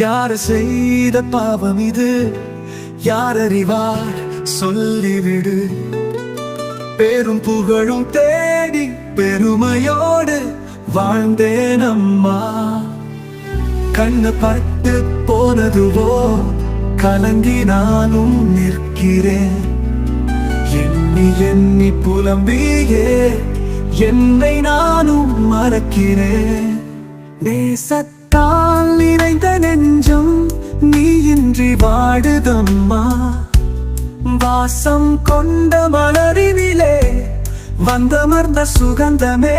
யார செய்த பாவம் இது? யார் அறிவார்? சொல்லிவிடு. பெரும் புகழும் தேடி பெருமையோடு வாழ்ந்தேன் அம்மா. கண்ணு பட்டு போனதுவோ கலங்கி நானும் நிற்கிறேன். எண்ணி எண்ணி புலம்பியே என்னை நானும் மறக்கிறேன். நேசத் நேசத்தால் நிறைந்த நெஞ்சம் நீ இன்றி வாடுதம்மா. வாசம் கொண்ட மலரினிலே வந்தமர்ந்த சுகந்தமே.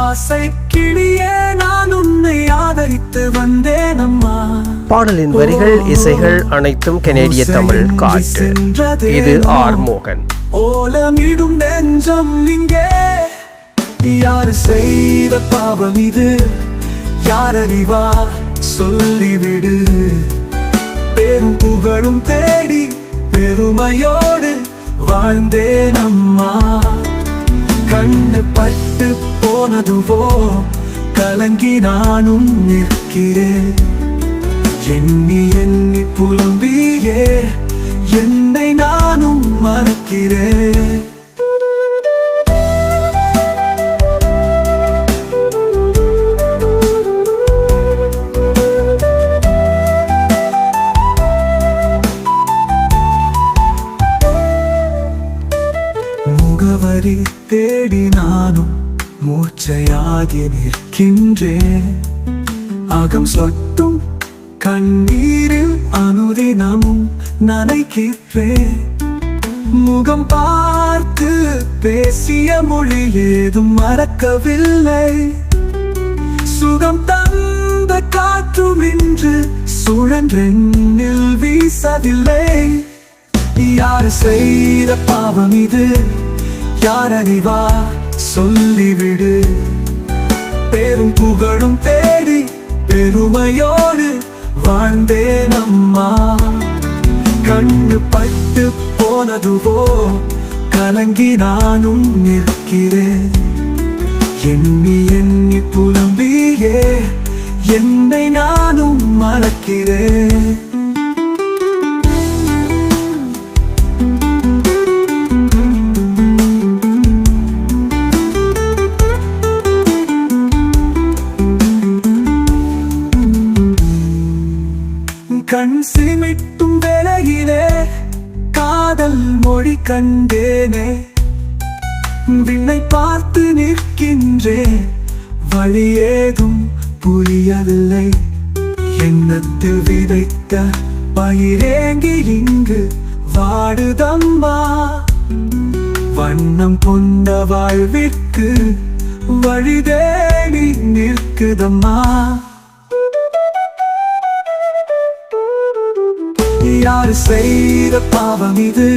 ஆசை கிளியே நான் உன்னை ஆதரித்து வந்தேன் அம்மா பாடலின் வரிகள் இசைகள் அனைத்தும் கனேடிய தமிழ் காற்று. இது ஆர் மோகன். ஓலமிடும் நெஞ்சம் இங்கே. யார் செய்த பாவம் இது? யாரறிவா? சொல்லிவிடு. பெரும் புகழும் தேடி பெருமையோடு வாழ்ந்தேன் அம்மா. கண்ணு பட்டு போனதுவோ கலங்கி நானும் நிற்கிறேன். முகவரி தேடி நானும் மூச்சையாகி நிற்கின்றேன். அகம் சொட்டும் கண்ணீரில் அனுதினமும் நனைக்கிறேன் முகம் பார்த்து பேசிய மொழி ஏதும் மறக்கவில்லை. சுகம் தந்த காற்றும் இன்று சுழன்றெண்ணில் வீசவில்லை. யார் செய்த பாவம் இது? யார் அறிவா சொல்லிவிடு. பெரும் புகழும் தேடி பெருமையோடு வாழ்ந்தேன் அம்மா கண்ணு பட்டு போனதுவோ கலங்கி நானும் நிற்கிறேன். எண்ணி எண்ணி புலம்பியே என்னை நானும் மறக்கிறேன். கண் சிமிட்டும் விலகிலே காதல் மொழி கண்டேனே. விண்ணை பார்த்து நிற்கின்றேன் வழி ஏதும் புரியவில்லை. எண்ணத்தில் விதைத்த பயிரேங்கி இங்கு வாடுதம்மா. வண்ணம் கொண்ட வாழ்விற்கு வழிதேடி நிற்குதம்மா. யாரு செய்த பாவம் இது?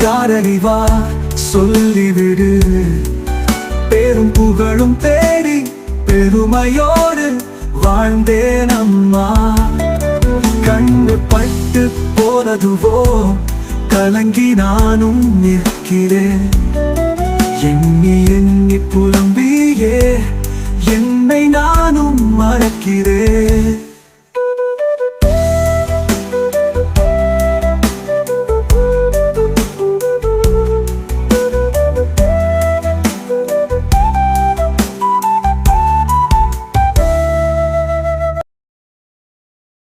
யாரறிவா சொல்லிவிடு. பெரும் புகழும் தேடி பெருமையோடு வாழ்ந்தேன் அம்மா கண்ணு பட்டு போனதுவோ? கலங்கி நானும் நிற்கிறேன். எண்ணி எண்ணி புலம்பியே என்னை நானும் மறக்கிறேன்.